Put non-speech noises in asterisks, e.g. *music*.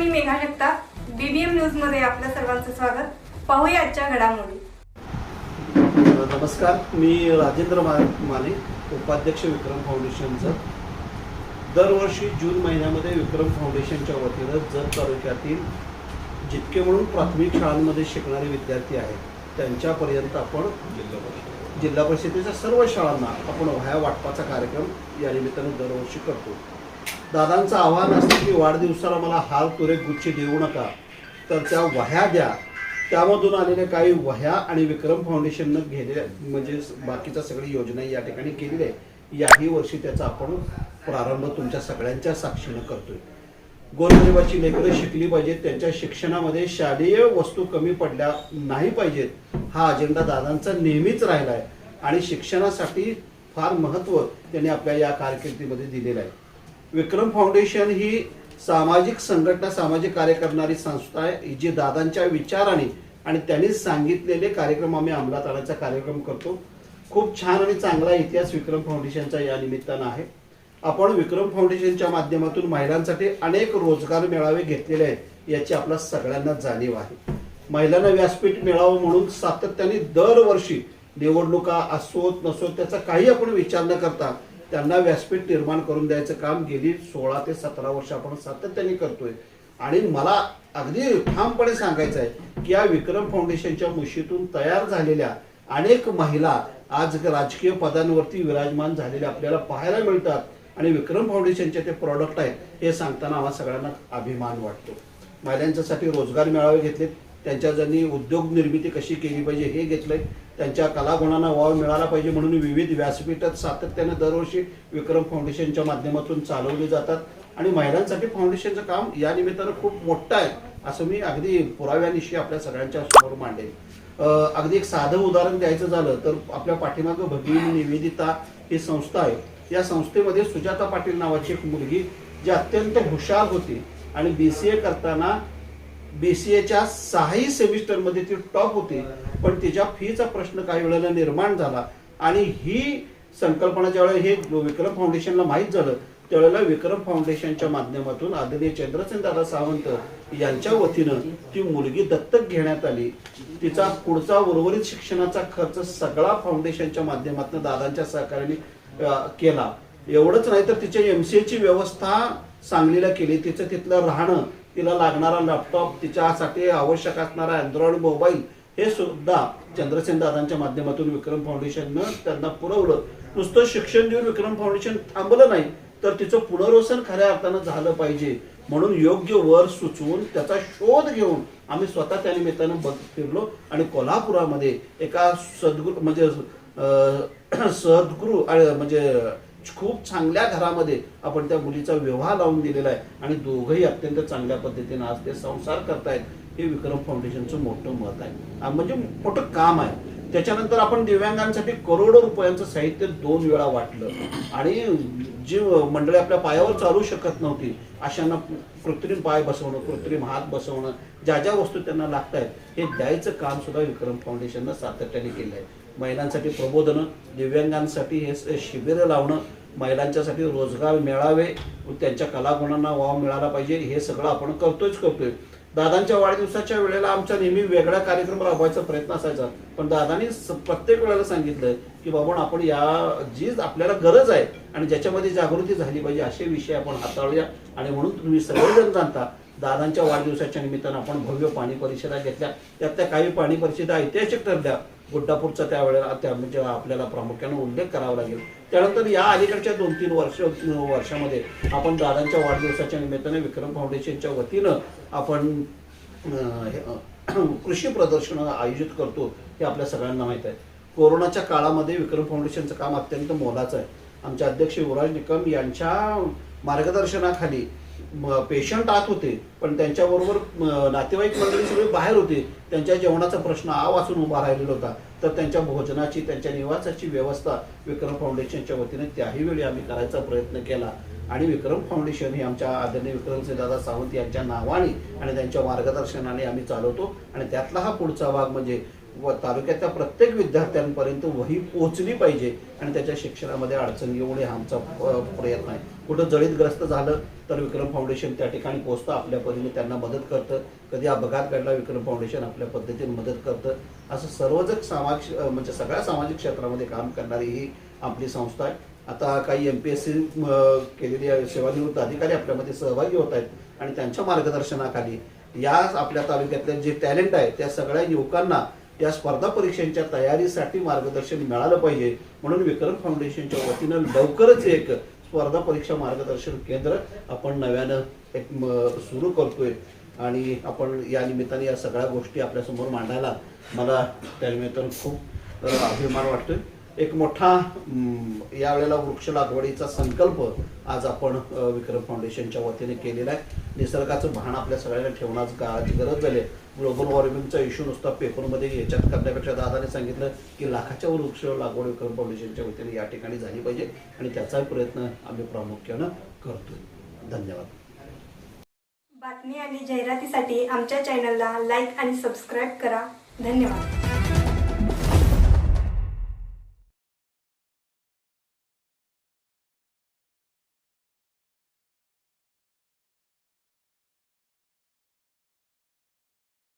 नमस्कार मी मेघा जगताप बीबीएम न्यूजमध्ये आपल्या सर्वांचं स्वागत. पाहूया आजच्या घडामोडी. नमस्कार मी राजेंद्र माने उपाध्यक्ष विक्रम फाउंडेशनचं. दरवर्षी जून महिन्यामध्ये विक्रम फाउंडेशनच्या वतीनं जत तालुक्यातील जितके म्हणून प्राथमिक शाळांमध्ये शिकणारे विद्यार्थी आहेत त्यांच्यापर्यंत आपण जिल्हा परिषदेच्या सर्व शाळांना आपण वह्या वाटपाचा कार्यक्रम या निमित्तानं दरवर्षी करतो. दादांचं आव्हान असतं की वाढदिवसाला मला हार तुरे गुच्छ देऊ नका. तर त्या वह्या द्या. त्यामधून आलेल्या काही वह्या आणि विक्रम फाउंडेशननं घेतलेल्या म्हणजे बाकीच्या सगळी योजना या ठिकाणी केलेल्या आहे. याही वर्षी त्याचा आपण प्रारंभ तुमच्या सगळ्यांच्या साक्षीनं करतोय. गोरगरिबाची लेकरं शिकली पाहिजेत. त्यांच्या शिक्षणामध्ये शालेय वस्तू कमी पडल्या नाही पाहिजेत. हा अजेंडा दादांचा नेहमीच राहिला आहे आणि शिक्षणासाठी फार महत्त्व त्यांनी आपल्या या कारकिर्दीमध्ये दिलेलं आहे. विक्रम फाउंडेशन ही सामाजिक संघटना सामाजिक कार्य करणारी संस्था आहे जी दादांच्या विचाराने आणि त्यांनी सांगितलेले कार्यक्रम आम्ही अंमलात आणायचा कार्यक्रम करतो. खूप छान आणि चांगला इतिहास विक्रम फाउंडेशनचा या निमित्तानं आहे. आपण विक्रम फाउंडेशनच्या माध्यमातून महिलांसाठी अनेक रोजगार मेळावे घेतलेले आहेत याची आपल्या सगळ्यांना जाणीव आहे. महिलांना व्यासपीठ मिळावं म्हणून सातत्याने दरवर्षी निवडणुका असोत नसोत त्याचा काही आपण विचार न करता त्यांना व्यासपीठ निर्माण करून द्यायचं काम गेली सोळा ते सतरा वर्ष आपण सातत्याने करतोय. आणि मला अगदी ठामपणे सांगायचं आहे की या विक्रम फाउंडेशनच्या मुशीतून तयार झालेल्या अनेक महिला आज राजकीय पदांवरती विराजमान झालेल्या आपल्याला पाहायला मिळतात. आणि विक्रम फाउंडेशनचे ते प्रॉडक्ट आहेत हे सांगताना आम्हाला सगळ्यांना अभिमान वाटतो. महिलांच्यासाठी रोजगार मेळावे घेतलेत त्यांच्या ज्यांनी उद्योग निर्मिती कशी केली पाहिजे हे घेतलंय. त्यांच्या कलागुणांना वाव मिळाला पाहिजे म्हणून विविध व्यासपीठात सातत्याने दरवर्षी विक्रम फाउंडेशनच्या माध्यमातून चालवली जातात. आणि महिलांसाठी फाउंडेशनचं काम या निमित्तानं खूप मोठं आहे असं मी अगदी पुराव्यानिशी आपल्या सगळ्यांच्या समोर मांडेल अगदी एक साधं उदाहरण द्यायचं झालं तर आपल्या पाठीमागं भगिनी निवेदिता ही संस्था आहे. या संस्थेमध्ये सुजाता पाटील नावाची एक मुलगी जी अत्यंत हुशार होती आणि बी सी ए करताना बीसीएच्या सहाही सेमिस्टरमध्ये ती टॉप होती पण तिच्या फीचा प्रश्न काही वेळेला निर्माण झाला. आणि ही संकल्पना ज्यावेळेला हे विक्रम फाउंडेशनला माहीत झालं त्यावेळेला विक्रम फाउंडेशनच्या माध्यमातून आदरणीय चंद्रसेन दादा सावंत यांच्या वतीनं ती मुलगी दत्तक घेण्यात आली. तिचा पुढचा उर्वरित शिक्षणाचा खर्च सगळा फाउंडेशनच्या माध्यमातून दादांच्या सहकार्याने केला. एवढंच नाही तर तिच्या एम सी ची व्यवस्था सांगलीला केली. तिचं तिथलं राहणं तिला लागणारा लॅपटॉप तिच्यासाठी आवश्यक असणारा अँड्रॉइड मोबाईल हे सुद्धा चंद्रसेन दादांच्या माध्यमातून विक्रम फाउंडेशननं त्यांना पुरवलं. नुसतं शिक्षण देऊन विक्रम फाउंडेशन थांबलं नाही तर तिचं पुनर्वसन खऱ्या अर्थानं झालं पाहिजे. म्हणून योग्य वर सुचवून त्याचा शोध घेऊन आम्ही स्वतः त्या निमित्तानं बघ फिरलो आणि कोल्हापुरामध्ये एका सद्गुरू म्हणजे *clears throat* सद्गुरू म्हणजे खूप चांगल्या घरामध्ये आपण त्या मुलीचा विवाह लावून दिलेला आहे. आणि दोघंही अत्यंत चांगल्या पद्धतीने आज ते संसार करतायत हे विक्रम फाउंडेशनचं मोठं मत आहे. म्हणजे मोठं काम आहे. त्याच्यानंतर आपण दिव्यांगांसाठी करोडो रुपयांचं साहित्य दोन वेळा वाटलं. आणि जी मंडळी आपल्या पायावर चालू शकत नव्हती अशांना कृत्रिम पाय बसवणं कृत्रिम हात बसवणं ज्या ज्या वस्तू त्यांना लागत आहेत हे द्यायचं काम सुद्धा विक्रम फाउंडेशननं सातत्याने केलं आहे महिलांसाठी प्रबोधनं दिव्यांगांसाठी हे शिबिरं लावणं महिलांच्यासाठी रोजगार मिळावे त्यांच्या कलागुणांना वाव मिळाला पाहिजे हे सगळं आपण करतोच करतोय. दादांच्या वाढदिवसाच्या वेळेला आमचा नेहमी वेगळा कार्यक्रम राबवायचा प्रयत्न असायचा. पण दादांनी स- प्रत्येक वेळेला सांगितलं की बाबा आपण या जी आपल्याला गरज आहे आणि ज्याच्यामध्ये जागृती झाली पाहिजे असे विषय आपण हाताळूया. आणि म्हणून तुम्ही सगळेजण जाणता दादांच्या वाढदिवसाच्या निमित्तानं आपण भव्य पाणी परिषदा घेतल्या. त्यातल्या काही पाणी परिषदा ऐतिहासिक ठरल्या. गुड्डापूरचा त्यावेळेला त्या म्हणजे आपल्याला प्रामुख्यानं उल्लेख करावा लागेल. त्यानंतर या अलीकडच्या दोन तीन वर्ष वर्षामध्ये आपण दादांच्या वाढदिवसाच्या निमित्ताने विक्रम फाउंडेशनच्या वतीनं आपण हे, *clears throat* कृषी प्रदर्शनं आयोजित करतो हे आपल्या सगळ्यांना माहीत आहे. कोरोनाच्या काळामध्ये विक्रम फाउंडेशनचं काम अत्यंत मोलाचं आहे. आमचे अध्यक्ष युवराज निकम यांच्या मार्गदर्शनाखाली पेशंट आत होते पण त्यांच्याबरोबर नातेवाईक मंडळी सगळे बाहेर होते. त्यांच्या जेवणाचा प्रश्न आ वाचून उभा राहिलेला होता. तर त्यांच्या भोजनाची त्यांच्या निवासाची व्यवस्था विक्रम फाउंडेशनच्या वतीने त्याही वेळी आम्ही करायचा प्रयत्न केला. आणि विक्रम फाउंडेशन हे आमच्या आदरणीय विक्रमसिंह दादा सावंत यांच्या नावाने आणि त्यांच्या मार्गदर्शनाने आम्ही चालवतो. आणि त्यातला हा पुढचा भाग म्हणजे व तालुक्यातल्या प्रत्येक विद्यार्थ्यांपर्यंत वही पोहोचली पाहिजे आणि त्याच्या शिक्षणामध्ये अडचण येऊ नये हा आमचा प्रयत्न आहे. कुठं जळीतग्रस्त झालं तर विक्रम फाउंडेशन त्या ठिकाणी पोचतं आपल्या परीने त्यांना मदत करतं. कधी अपघात घडला विक्रम फाउंडेशन आपल्या पद्धतीने मदत करतं. असं सर्वजण सामाजिक म्हणजे सगळ्या सामाजिक क्षेत्रामध्ये काम करणारी ही आपली संस्था आहे. आता काही एम पी एस सी केलेली सेवानिवृत्त अधिकारी आपल्यामध्ये सहभागी होत आहेत आणि त्यांच्या मार्गदर्शनाखाली या आपल्या तालुक्यातले जे टॅलेंट आहे त्या सगळ्या युवकांना या स्पर्धा परीक्षांच्या तयारीसाठी मार्गदर्शन मिळालं पाहिजे. म्हणून विक्रम फाउंडेशनच्या वतीनं लवकरच एक स्पर्धा परीक्षा मार्गदर्शन केंद्र आपण नव्यानं एक सुरू करतोय. आणि आपण या निमित्ताने या सगळ्या गोष्टी आपल्यासमोर मांडायला मला त्या निमित्तानं खूप अभिमान वाटतोय. एक मोठा यावेळेला वृक्ष लागवडीचा संकल्प आज आपण विक्रम फाउंडेशनच्या वतीने केलेला आहे. निसर्गाचं भान आपल्या सगळ्यांना ठेवणं आज काळाची गरज झाली ग्लोबल वॉर्मिंगचा इश्यू नुसता पेपरमध्ये याच्यात करण्यापेक्षा दादाने सांगितलं की लाखाच्या वृक्ष लागवड विक्रम फाउंडेशनच्या वतीने या ठिकाणी झाली पाहिजे आणि त्याचाही प्रयत्न आम्ही प्रामुख्यानं करतोय. धन्यवाद. बातमी आणि जाहिरातीसाठी आमच्या चॅनलला लाईक आणि सबस्क्राईब करा. धन्यवाद.